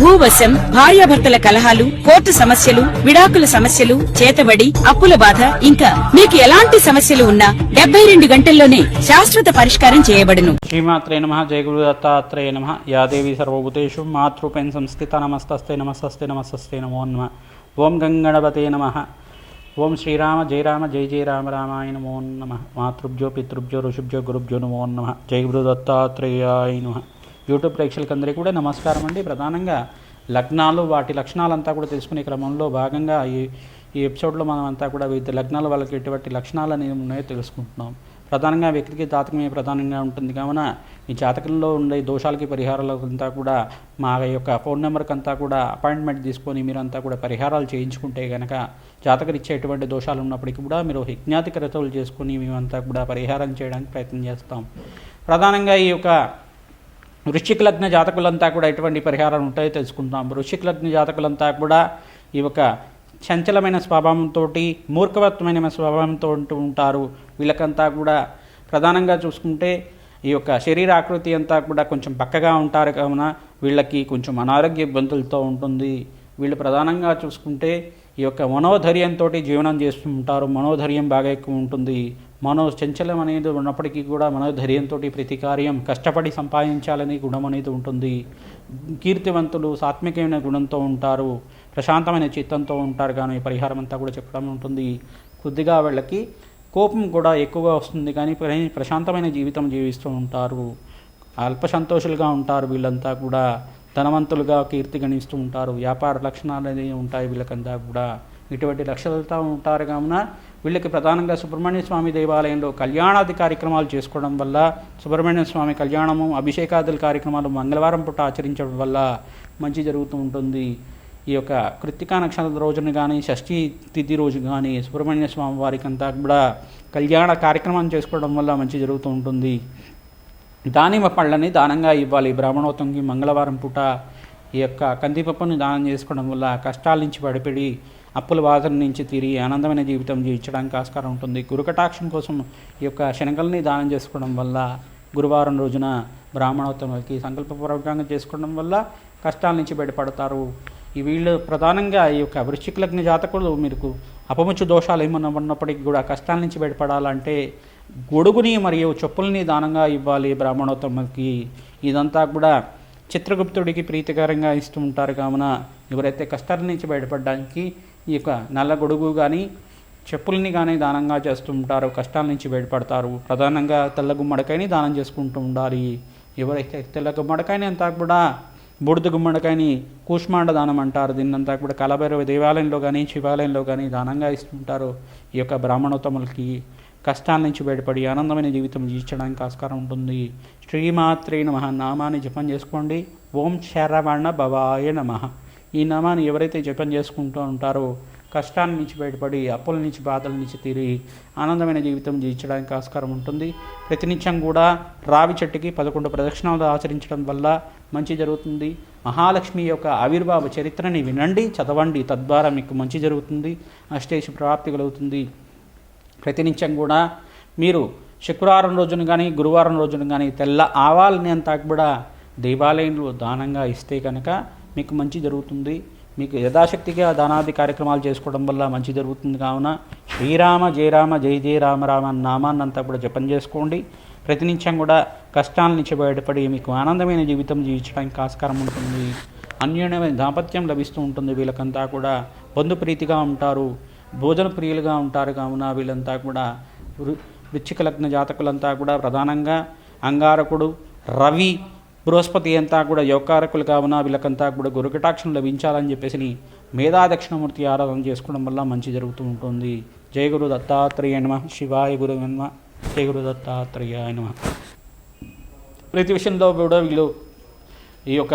భూవశం భార్యాభర్తల కలహాలు కోర్టు సమస్యలు విడాకుల సమస్యలు చేతబడి అప్పుల బాధ ఇంకా మీకు ఎలాంటి సమస్యలు ఉన్నా డెబ్బై రెండు గంటల్లోనే శాశ్వత పరిష్కారం చేయబడును. శ్రీమాత్రే నమ జయ గురు దత్తాత్రేయ నమ యాదేవి సర్వభూతేషు మాతృపెన్ సంస్థిత నమస్తస్తే నమస్తస్తే నమస్తస్తే నమో నమ. ఓం గంగణపతే నమ. ఓం శ్రీరామ జయ రామ జయ జయ రామ రామాయ నమో నమ. మాతృభ్యో పితృభ్యో ఋషుభ్యో గురుభ్యో నమో నమ. జయ గురు దత్తాత్రేయాయ నమ. యూట్యూబ్ ప్రేక్షకులందరికీ కూడా నమస్కారం అండి. ప్రధానంగా లగ్నాలు వాటి లక్షణాలంతా కూడా తెలుసుకునే క్రమంలో భాగంగా ఈ ఈ ఎపిసోడ్లో మనం అంతా కూడా వివిధ లగ్నాల వాళ్ళకి ఎటువంటి లక్షణాలు అనేవి ఉన్నాయో తెలుసుకుంటున్నాం. ప్రధానంగా వ్యక్తికి జాతకమే ప్రధానంగా ఉంటుంది? కావున ఈ జాతకంలో ఉండే దోషాలకి పరిహారాలకు అంతా కూడా మా యొక్క ఫోన్ నెంబర్కి అంతా కూడా అపాయింట్మెంట్ తీసుకొని మీరంతా కూడా పరిహారాలు చేయించుకుంటే కనుక జాతకరిచ్చే ఎటువంటి దోషాలు ఉన్నప్పటికీ కూడా మీరు యజ్ఞాతి క్రతువులు చేసుకొని మేమంతా కూడా పరిహారం చేయడానికి ప్రయత్నం చేస్తాం. ప్రధానంగా ఈ యొక్క వృశ్చిక లగ్న జాతకులంతా కూడా ఎటువంటి పరిహారాలు ఉంటాయో తెలుసుకుంటాం వృశ్చిక లగ్న జాతకులంతా కూడా ఈ యొక్క చంచలమైన స్వభావంతో మూర్ఖవత్వమైన స్వభావంతో ఉంటూ ఉంటారు. వీళ్ళకంతా కూడా ప్రధానంగా చూసుకుంటే ఈ యొక్క శరీర ఆకృతి అంతా కూడా కొంచెం పక్కగా ఉంటారు. కావున వీళ్ళకి కొంచెం అనారోగ్య ఇబ్బందులతో ఉంటుంది. వీళ్ళు ప్రధానంగా చూసుకుంటే ఈ యొక్క మనోధైర్యంతో జీవనం చేస్తూ ఉంటారు మనోధైర్యం బాగా ఎక్కువ ఉంటుంది. మనో చంచలం అనేది ఉన్నప్పటికీ కూడా మనోధైర్యంతో ప్రతి కార్యం కష్టపడి సంపాదించాలని గుణం అనేది ఉంటుంది. కీర్తివంతులు సాత్వికమైన గుణంతో ఉంటారు. ప్రశాంతమైన చిత్తంతో ఉంటారు. కానీ పరిహారం అంతా కూడా చెప్పడం ఉంటుంది. కొద్దిగా వాళ్ళకి కోపం కూడా ఎక్కువగా వస్తుంది. కానీ ప్రశాంతమైన జీవితం జీవిస్తూ ఉంటారు. అల్ప సంతోషులుగా ఉంటారు వీళ్ళంతా కూడా. ధనవంతులుగా కీర్తి గణిస్తూ ఉంటారు. వ్యాపార లక్షణాలు అనేవి ఉంటాయి వీళ్ళకంతా కూడా. ఇటువంటి లక్షలతో ఉంటారు కావున వీళ్ళకి ప్రధానంగా సుబ్రహ్మణ్య స్వామి దేవాలయంలో కళ్యాణాది కార్యక్రమాలు చేసుకోవడం వల్ల సుబ్రహ్మణ్య స్వామి కళ్యాణము అభిషేకాదుల కార్యక్రమాలు మంగళవారం పూట ఆచరించడం వల్ల మంచి జరుగుతూ ఉంటుంది. ఈ యొక్క కృత్తికా నక్షత్ర రోజున కానీ షష్ఠీ తిథి రోజు కానీ సుబ్రహ్మణ్య స్వామి వారికి అంతా కూడా కళ్యాణ కార్యక్రమం చేసుకోవడం వల్ల మంచి జరుగుతూ ఉంటుంది. దానిమ్మ పళ్ళని దానంగా ఇవ్వాలి. బ్రాహ్మణోత్తంకి మంగళవారం పూట ఈ యొక్క కందిపప్పును దానం చేసుకోవడం వల్ల కష్టాల నుంచి పడిపడి అప్పుల బాధల నుంచి తిరిగి ఆనందమైన జీవితం జీవించడానికి ఆస్కారం ఉంటుంది. గురుకటాక్షం కోసం ఈ యొక్క శనగల్ని దానం చేసుకోవడం వల్ల గురువారం రోజున బ్రాహ్మణోత్తములకి సంకల్పపూర్వకంగా చేసుకోవడం వల్ల కష్టాల నుంచి బయటపడతారు. ఈ వీళ్ళు ప్రధానంగా ఈ యొక్క వృశ్చిక లగ్న జాతకులు మీకు అపముచ్చు దోషాలు ఏమన్నా ఉన్నప్పటికీ కూడా కష్టాల నుంచి బయటపడాలంటే గొడుగుని మరియు చెప్పుల్ని దానంగా ఇవ్వాలి బ్రాహ్మణోత్తములకి ఇదంతా కూడా చిత్రగుప్తుడికి ప్రీతికరంగా ఇస్తూ ఉంటారు. కావున ఎవరైతే కష్టాల నుంచి బయటపడడానికి ఈ యొక్క నల్ల గొడుగు కానీ చెప్పుల్ని కానీ దానంగా చేస్తూ ఉంటారు కష్టాల నుంచి బయటపడతారు. ప్రధానంగా తెల్ల గుమ్మడికాయని దానం చేసుకుంటూ ఉండాలి. ఎవరైతే తెల్ల గుమ్మడికాయని అంతా కూడా బూడిద గుమ్మడికాయని కూష్మాండ దానం అంటారు. దీన్నంతా కూడా కలబెరవ దేవాలయంలో కానీ శివాలయంలో కానీ దానంగా ఇస్తుంటారు ఈ యొక్క బ్రాహ్మణోత్తములకి. కష్టాల నుంచి బయటపడి ఆనందమైన జీవితం జీవించడానికి ఆస్కారం ఉంటుంది. శ్రీమాత్రే నమ. నామాన్ని జపం చేసుకోండి. ఓం శరవణ భవాయ నమ. ఈ నామాన్ని ఎవరైతే జపం చేసుకుంటూ ఉంటారో కష్టాల నుంచి బయటపడి అప్పుల నుంచి బాధల నుంచి తీరి ఆనందమైన జీవితం జీవించడానికి ఆస్కారం ఉంటుంది. ప్రతినిత్యం కూడా రావి చెట్టుకి పదకొండు ప్రదక్షిణాలు ఆచరించడం వల్ల మంచి జరుగుతుంది. మహాలక్ష్మి యొక్క ఆవిర్భావ చరిత్రని వినండి చదవండి. తద్వారా మీకు మంచి జరుగుతుంది. అష్టేష్ ప్రాప్తి కలుగుతుంది. ప్రతినిత్యం కూడా మీరు శుక్రవారం రోజున కానీ గురువారం రోజున కానీ తెల్ల ఆవాలని అంతా కూడా దేవాలయంలో దానంగా ఇస్తే కనుక మీకు మంచి జరుగుతుంది. మీకు యథాశక్తిగా దానాది కార్యక్రమాలు చేసుకోవడం వల్ల మంచి జరుగుతుంది కావున శ్రీరామ జయరామ జయ జయ రామ రామ నామాన్ని అంతా కూడా జపం చేసుకోండి. ప్రతినిత్యం కూడా కష్టాల నుంచి బయటపడి మీకు ఆనందమైన జీవితం జీవించడానికి ఆస్కారం ఉంటుంది. అన్యోన్యమైన దాంపత్యం లభిస్తూ ఉంటుంది. వీళ్ళకంతా కూడా బంధుప్రీతిగా ఉంటారు. భోజన ప్రియులుగా ఉంటారు కావున వీళ్ళంతా కూడా వృచ్చిక లగ్న జాతకులంతా కూడా ప్రధానంగా అంగారకుడు రవి బృహస్పతి అంతా కూడా యోగకారకులు కావున వీళ్ళకంతా కూడా గురుకటాక్షం లభించాలని చెప్పేసి మేధా దక్షిణమూర్తి ఆరాధన చేసుకోవడం వల్ల మంచి జరుగుతూ ఉంటుంది. జయ గురు దత్తాత్రేయ నమ. శివాయ గురు నమ. జయ గురు దత్తాత్రేయ నమ. ప్రతి విషయంలో కూడా వీళ్ళు ఈ యొక్క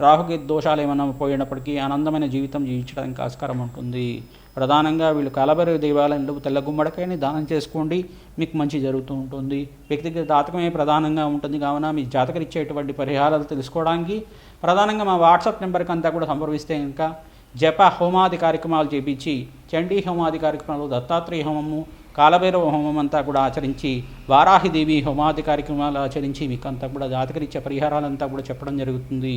రాహుకి దోషాలు ఏమైనా పోయినప్పటికీ ఆనందమైన జీవితం జీవించడానికి ఆస్కారం ఉంటుంది. ప్రధానంగా వీళ్ళు కలబరి దేవాలయంలో తెల్ల గుమ్మడికాయని దానం చేసుకోండి. మీకు మంచి జరుగుతూ ఉంటుంది. వ్యక్తిగత జాతకమే ప్రధానంగా ఉంటుంది. కావున మీ జాతకరిచ్చేటువంటి పరిహారాలు తెలుసుకోవడానికి ప్రధానంగా మా వాట్సాప్ నెంబర్కి అంతా కూడా సంప్రదిస్తే ఇంకా జప హోమాది కార్యక్రమాలు చేపించి చండీ హోమాది కార్యక్రమాలు దత్తాత్రేయ హోమము కాలభైరవ హోమం అంతా కూడా ఆచరించి వారాహిదేవి హోమాది కార్యక్రమాలు ఆచరించి మీకు అంతా కూడా జాతకరిచ్చే పరిహారాలంతా కూడా చెప్పడం జరుగుతుంది.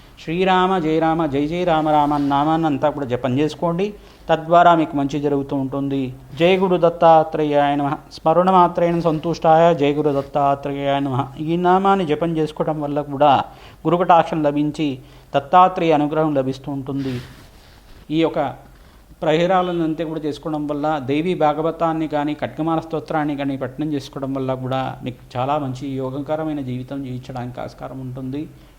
శ్రీరామ జయరామ జై జయ రామ రామ నామాన్ని అంతా కూడా జపం చేసుకోండి. తద్వారా మీకు మంచి జరుగుతూ ఉంటుంది. జయ గురు దత్తాత్రేయాయ నమ. స్మరణ మాత్రేణ సంతుష్టాయ జయ గురు దత్తాత్రేయాయ నమ. ఈ నామాన్ని జపం చేసుకోవడం వల్ల కూడా గురుకటాక్షం లభించి దత్తాత్రేయ అనుగ్రహం లభిస్తూ ఉంటుంది. ఈ యొక్క ప్రహేరాలను అంతే కూడా చేసుకోవడం వల్ల దేవి భాగవతాన్ని కానీ ఖడ్గమాల స్తోత్రాన్ని కానీ పఠనం చేసుకోవడం వల్ల కూడా మీకు చాలా మంచి యోగకరమైన జీవితం జీవించడానికి ఆస్కారం ఉంటుంది.